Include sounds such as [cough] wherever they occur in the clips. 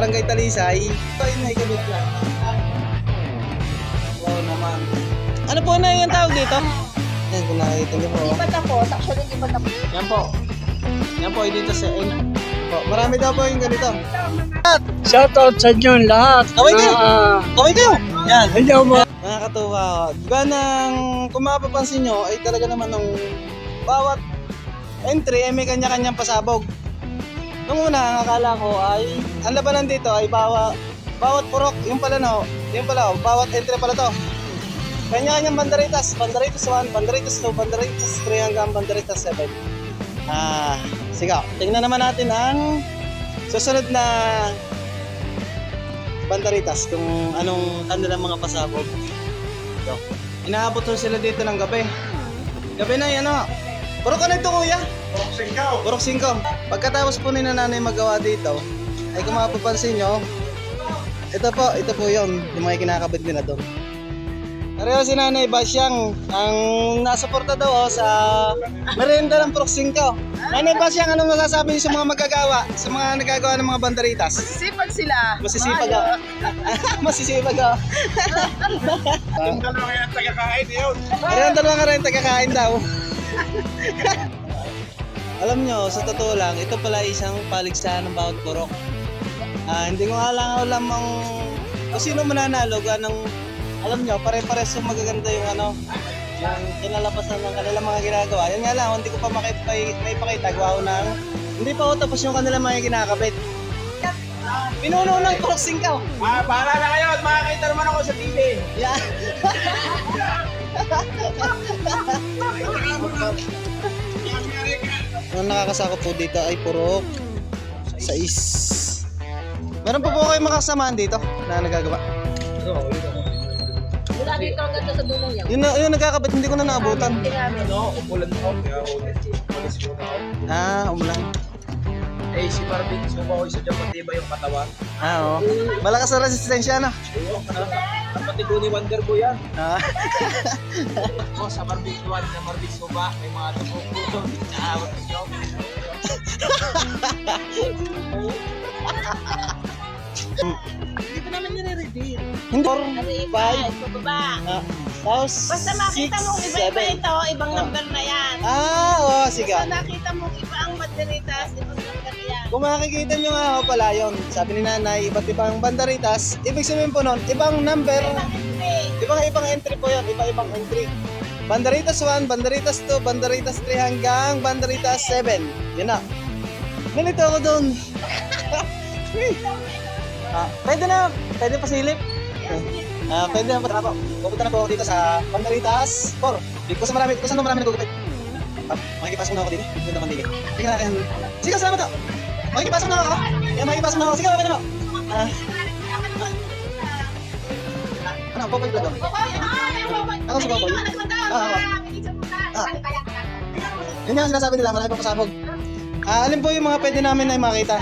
Barangay Talisay. Ito ay naikabit lang. Wow naman. Ano po na yung tawag dito? Yan, kung nakikita niyo po. oh. Di ba tapos? Actually, di ba tapos? Yan po. Yan po, dito sa end. Po, marami daw po yung ganito. Shoutout sa inyo lahat. Kaway kayo! Ah, Kaway kayo! Yan. Hello mo. Nakakatuwa. Diba nang kung mapapansin nyo, ay talaga naman ng bawat entry ay may kanya-kanyang pasabog. Nung una, ang akala ko ay, ang labanan dito ay bawa, bawat purok, yung pala no, yung pala, oh, bawat entry pala to. Kanya-kanyang banderitas, banderitas 1, banderitas 2, banderitas 3 hanggang banderitas 7. Ah, sige, tingnan naman natin ang susunod na banderitas kung anong kanilang mga pasabog. Ito. Inaabot sila dito ng gabi. Gabi na yan o. Puro ka na ito kuya. Purok 5. Purok 5. Pagkatapos po ni nanay magawa dito, ay kung mapapansin nyo, ito po, ito po yun, yung mga kinakabit nila doon. Pareho si Nanay Basyang ang nasuporta daw oh, sa merienda ng Purok 5. Nanay Basyang, anong masasabi niyo sa mga magagawa, sa mga nagagawa ng mga banderitas? Sipag sila. Masisipag ako. [laughs] Masisipag ako. Yung dalawa yung taga-kain yun. Yung dalawa nga rin tagakain daw. [laughs] Alam nyo, sa totoo lang, ito pala isang paligsahan ng bawat purok. Ah, hindi ko alam alam ang kung sino mananalo ng alam nyo, pare-pares yung magaganda yung ano, yung kinalabasan ng kanilang mga ginagawa. Yan nga lang, hindi ko pa makita, may, may pakita, gawa ko ng, hindi pa ako tapos yung kanilang mga kinakabit. Pinuno ng crossing ka. Ah, bahala na kayo at makakita naman ako sa TV. Yeah. [laughs] Ang nakakasako po dito ay puro sais. Meron pa po kayo makasamahan dito na nagagawa. Mula dito hanggang sa dulong yan. Yun, na, yun nagkakabit, hindi ko na naabutan. Hindi namin. No, umulan ako. Kaya muna ako. Ah, umulan. Eh, si Marvin, sumaw isa dyan matibay yung katawan. Ah, oo. Malakas na resistensya, no? Oo, kapatid ko ni Wonder Boy yan. Ah, Ako [laughs] sa Marvin Juan na Marvin Suba, may mga tumukulong. Naawat niyo. Hindi pa namin nire-reveal. hindi. Four, Ano iba? five, Ito baba. ah, tapos Basta makita six, mo iba-iba seven. ito, ibang number na yan. Ah, oo, sige. Basta nakita mo Kung makikita nyo nga ho pala yun, sabi ni nanay, iba't ibang banderitas, ibig sabihin po nun, ibang number, Ibang ibang ibang entry po yan, iba-ibang entry. Banderitas 1, Banderitas 2, Banderitas 3 hanggang Banderitas 7. Yun na. Nalito ako doon. [laughs] ah, pwede na, pwede pa silip. [laughs] Ah, pwede na pa. Pupunta na po ako dito sa Banderitas 4. Dito sa marami, saan marami nagugupit. Ah, makikipasok na ako dito. Dito naman dito. Sige na, ayan. Sige, salamat ako. Makikipasok na ako. Yan, makikipasok na ako. Sige, pwede na. Ah, ano, popoy vlog ako. Ako si Popoy. Ah, Ah. Yun nga ang sinasabi nila, marami pa pasabog. Ah, alin po yung mga pwede namin na makita?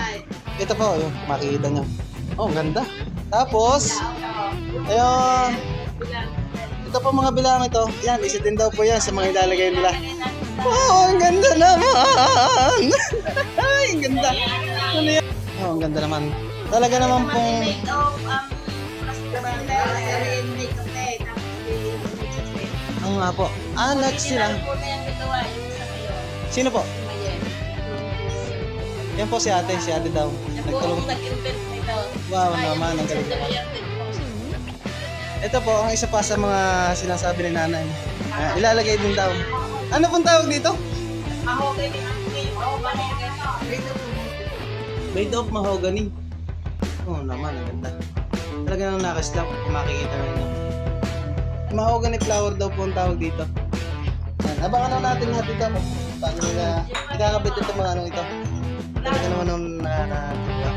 Ito po, yung makikita nyo. Oh, ang ganda. Tapos, ayun, ito po mga bilang ito. Yan, isa din daw po yan sa mga ilalagay nila. Wow, ang ganda naman! [laughs] Ay, ang ganda. Ano yan? Oh, ang ganda naman. Talaga naman pong... Oo nga po. Ah, lahat sila. Sino po? Yan po si ate, si ate daw. Nagtulong. Wow naman, ang galing. Ito po, ang isa pa sa mga sinasabi ni nanay. Ah, ilalagay din daw. Ano pong tawag dito? Made of mahogany. Oo oh, naman, ang ganda. Talaga nang nakaslap kung makikita na nyo. Mahogany flower daw po ang tawag dito. Yan. Abangan na natin natin ito. Paano nila ikakabit ito mga ano ito. Talaga naman nung nakakatuwa.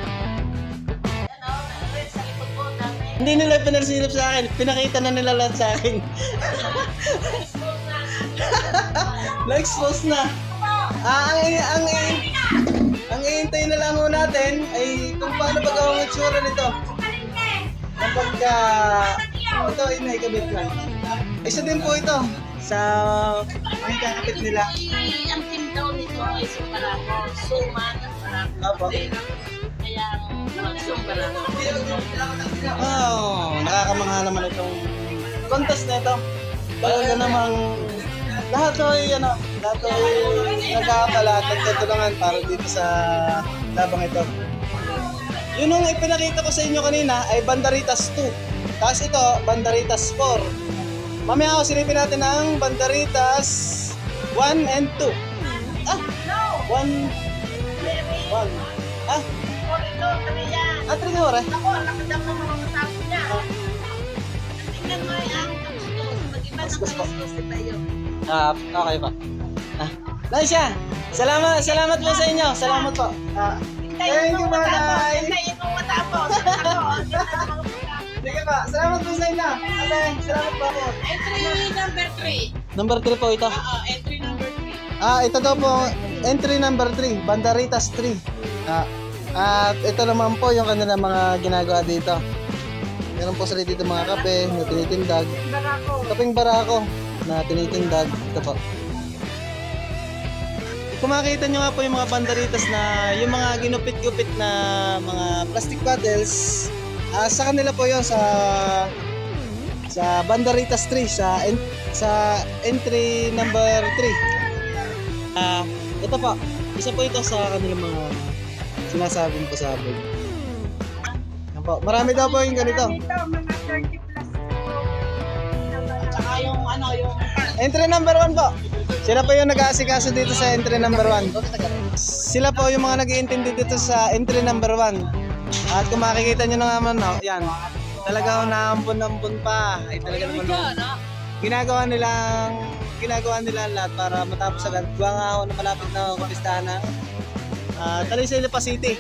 Hindi nila pinasilip sa akin. Pinakita na nila lahat sa akin. [laughs] Na-expose na. Ah, ang, ang, ang, ang iintay na lang natin ay kung paano ba gawang itsura nito. Kapag ka, ito ay naikabit lang. Isa din po ito sa may kakabit nila. Ang team daw nito ay sumarako. Suman, Apo. Kaya Oh, nakakamangha naman itong contest na ito. Talaga namang lahat ay ano, lahat ay nag-aakala at nagtutulungan para dito sa labang ito. Yun yung ipinakita ko sa inyo kanina ay Bandaritas 2. Tapos ito, Bandaritas 4. Mamaya ako silipin natin ang Bandaritas 1 and 2. Ah! 1 1 Ah! Ito, kami yan. Ah, Trinore. Ako, nakadam ng mga kasama niya. Tingnan mo ang kapustos. Mag-iba po. kapustos si Tayo. Ah, okay pa. Ah, Laisha, salamat, salamat po sa inyo. Salamat po. Ah, Thank you. Manay. Hintayin mo matapos. Ako, sige pa, salamat po sa inyo. Ate, salamat po. Entry number 3. Number 3 po ito. Oo, entry number 3. Ah, ito daw po, entry number 3, Bandaritas 3. Ah, at ito naman po yung kanilang mga ginagawa dito. Meron po sila dito mga kape na tinitindag. Barako. Kaping barako na tinitindag. Ito po. Kung makikita nyo nga po yung mga banderitas na yung mga ginupit-gupit na mga plastic bottles, ah, sa kanila po yun sa sa Banderitas 3 sa en- sa entry number 3. Ah, ito po. Isa po ito sa kanilang mga sinasabing pasabog. Yan po. Marami daw po yung ganito. Ito, mga 30 plus. Saka yung ano, yung Entry number 1 po. Sila po yung nag-aasikaso dito sa entry number 1. Sila po yung mga nag-iintindi dito sa entry number 1. At kung makikita nyo na naman, no, yan. Talaga naampun-ampun pa. Ay talaga naman. no, ginagawa nilang ginagawa nila lahat para matapos agad. Gawa nga ako na malapit na kapistahan ng uh, Talisay Lipa City.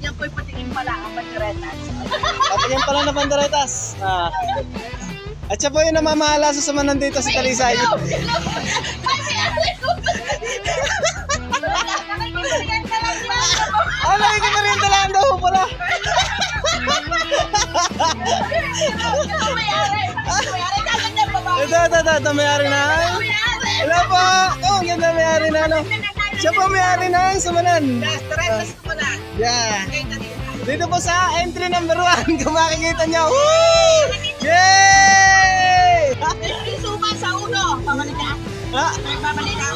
Yan po'y patingin pala ang banderetas. Patingin pala na banderetas. Ah. At siya po yung namamahala sa sama nandito sa Talisay. Ah, nakikita rin talaan daw pala. Ito, ito, ito, ito, may-ari na. Hello po. Oh, ang ganda may-ari na, no. Siya po may-ari na sumanan. Banderetas ko na. Yeah. Dito po sa entry number 1, kung makikita niyo. Woo!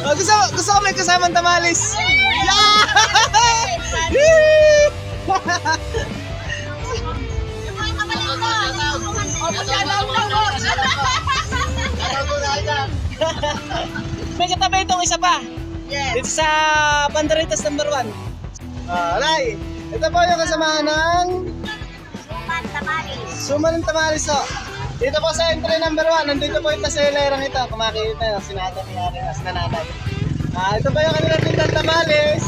Oh, gusto, gusto ko may kasamang tamalis. Yeah! [laughs] May katabi itong isa pa. Yes. Dito sa Banderitas number 1. Ah, alay. Ito po yung kasamahan ng Suman, tamalis. Suman Tamaris ho. Dito po sa entry number 1, nandito po ito sa ilerang ito. Makikita nyo, sinata ni Ari as nananay. Ah, ito po yung kanilang tindang tamales.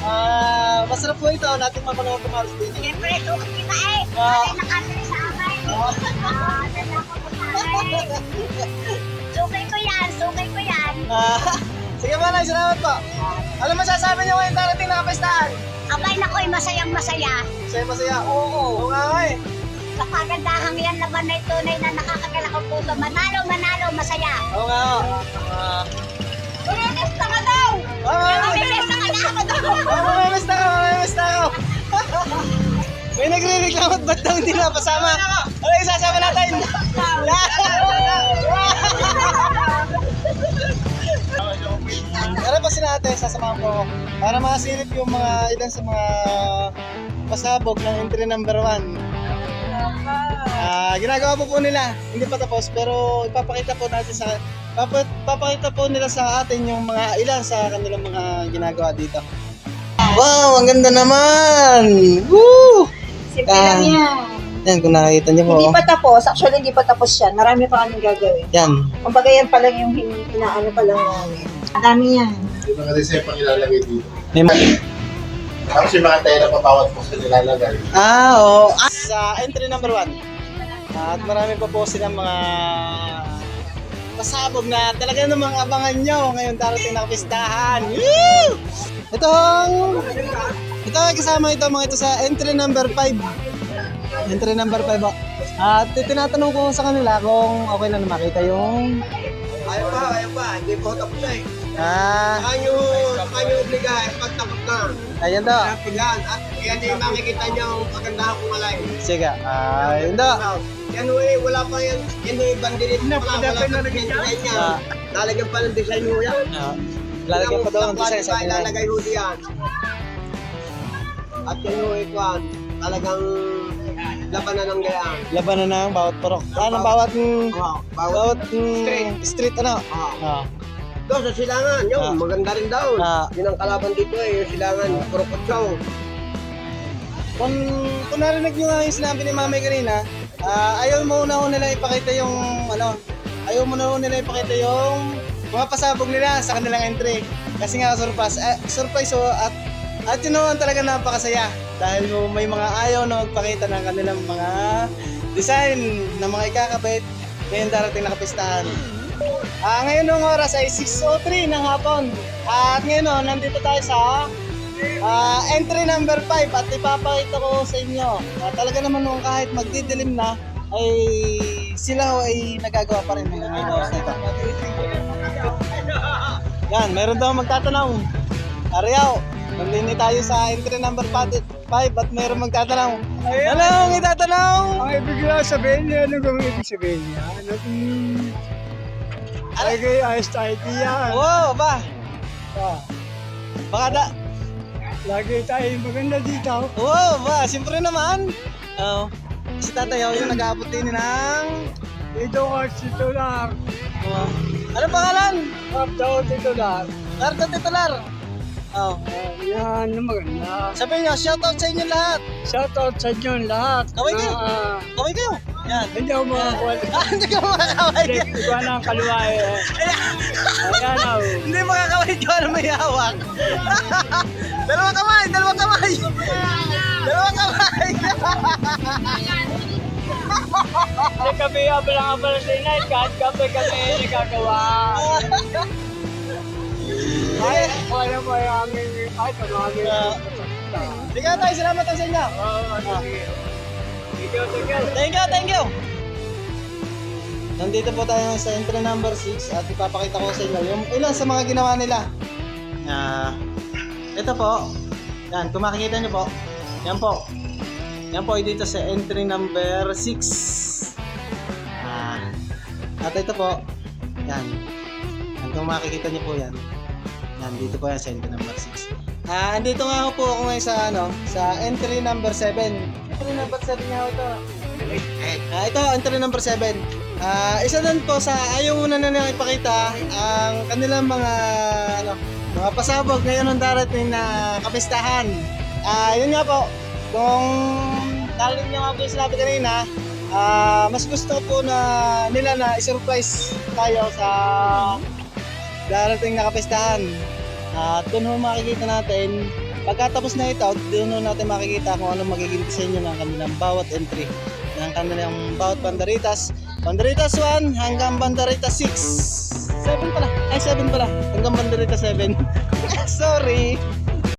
Ah, masarap po ito. Natin mapanood tamales dito. Siyempre, suki kita eh. Ah. Ay, nakasali sa amay. Ah, dala ko po sa amay. Sukay ko yan, sukay ko yan. Ah, sige po, Nay. Salamat po. Ano masasabi niyo ngayon darating na kapistahan? Abay na ko'y masayang masaya. Masaya masaya. Oo. Oo nga nga eh. Sa kagandahang yan laban na tunay na nakakagalak ang puso. Manalo, manalo, masaya. Oo nga ho. Ah, Mamimista ka daw! Nga nga. Mamimista ka daw! Oh, mamimiss na ako, mamimiss na ako. May nagre-reklamo at ba't daw hindi napasama? Ano yung sasama natin? Pero pa si ate, sasamahan ko para makasilip yung mga ilan sa mga pasabog ng entry number 1. Ah, ginagawa po po nila. Hindi pa tapos pero ipapakita po natin sa papa, papakita po nila sa atin yung mga ilan sa kanilang mga ginagawa dito. Wow, ang ganda naman! Woo! Simple Ah. lang yan. Yan, kung nakikita niyo po. Hindi pa tapos. Actually, hindi pa tapos yan. Marami pa kaming gagawin. Yan. Kumbaga yan pa lang yung hin- inaano pa lang namin. Madami yan. Yung mga design pang ilalagay dito. May ma- Tapos yung mga tela pa bawat po sa nilalagay. Ah, oo. Ah, sa entry number 1. At marami pa po silang mga pasabog na talaga namang abangan nyo ngayon darating na kapistahan. Woo! Ito ang ito ang kasama ito mga ito sa entry number 5. Entry number 5 po. At tinatanong ko sa kanila kung okay na makita yung Ayaw pa, ayaw pa. Hindi po tapos na eh. ah, Kanyo, kanyo obligahin pag tapos na. ayan daw. At Yan yung makikita niyo ang pagandahan ko malay. Sige. Ah, hindi. Yan eh, wala pa yan. Yan eh, bandilit. Wala, wala pa ng design niya. Ah. Lalagyan pa ng design mo yan. Ah, lalagyan pa daw ng design sa kanila. Lalagay ho diyan. At yan ho, Ikwan, talagang labanan ng gayaan. Labanan ng bawat purok. Ah, ng bawat mm, Oh, bawat mm, street ano. Ah. Ah. Doon sa silangan, yun, Ah. maganda rin daw. Ah. Yun ang kalaban dito eh, yung silangan, Kurokotsaw. Kung, kung narinig nyo nga yung sinabi ni Mami kanina, ah, ayaw mo na ho nila ipakita yung ano, ayaw mo na ho nila ipakita yung mga pasabog nila sa kanilang entry. Kasi nga surprise, eh, surprise ho at at yun ang talaga napakasaya dahil ho may mga ayaw na magpakita ng kanilang mga design na mga ikakabit ngayon darating na kapistahan. Ah, ngayon ang oras ay 6.03 ng hapon. At ngayon nandito tayo sa Ah, entry number 5 at ipapakita ko sa inyo. na talaga naman nung kahit magdidilim na ay sila ho ay nagagawa pa rin hanggang ngayon oras na ito. Yan, meron daw magtatanong. Ariyaw, nandini tayo sa entry number 5 at meron magtatanong. Ano ang itatanong? Ang ibig lang sabihin niya, ano kung ibig sabihin niya? Ano kung... Ay, kay ayos tayo diyan. Wow, ba? Ah, Baka da... lagi tayo maganda dito. Wow, ba? Siyempre naman. Oo. si tatay ho, yung nag-aabot din ng... Dito ka titular. Oh. Ano pangalan? Kaptaw titular. Karta titular. Oh. Ah, yan, maganda. Sabi niyo, shoutout sa inyo lahat. Shoutout sa inyo lahat. Kaway kayo. Ah, Kaway kayo. Yan. hindi ako makakuha. [laughs] Ah, hindi ka makakaway. Hindi, iba na ang kaluwa eh. Ayan [laughs] oh. hindi makakaway ko ano may hawak. dalawa kamay, dalawa kamay. dalawa kamay. Hindi kami abala-abala sa inay. Kahit kami kami nagagawa. Ay, kaya mo yung aming... Ay, tumami. Sige tayo, salamat sa inyo. Oo, sige. Thank you, thank you. Nandito po tayo sa entry number 6 at ipapakita ko sa inyo yung ilan sa mga ginawa nila. Ah, ito po. Yan, kung makikita niyo po. Yan po. Yan po dito sa entry number 6. Ah, at ito po. Yan. Yan, kung makikita niyo po yan. Yan, dito po yan sa entry number 6. Ah, andito nga po ako ngayon sa ano, sa entry number 7. Entry number 7 nga ho ito. Ah, ito, entry number 7. Ah, isa doon po sa ayaw muna na nilang ipakita ang kanilang mga ano, mga pasabog ngayon ang darating na kapistahan. Ah, yun nga po. Kung dahil nyo nga po yung kanina, ah, mas gusto po na nila na i-surprise tayo sa darating na kapistahan. At doon makikita natin, pagkatapos na ito, doon natin makikita kung ano magiging disenyo ng kanilang bawat entry ng kanilang bawat banderitas. Banderitas 1 hanggang banderitas 6. 7 pala. Ay, 7 pala. Hanggang banderitas 7. [laughs] Sorry.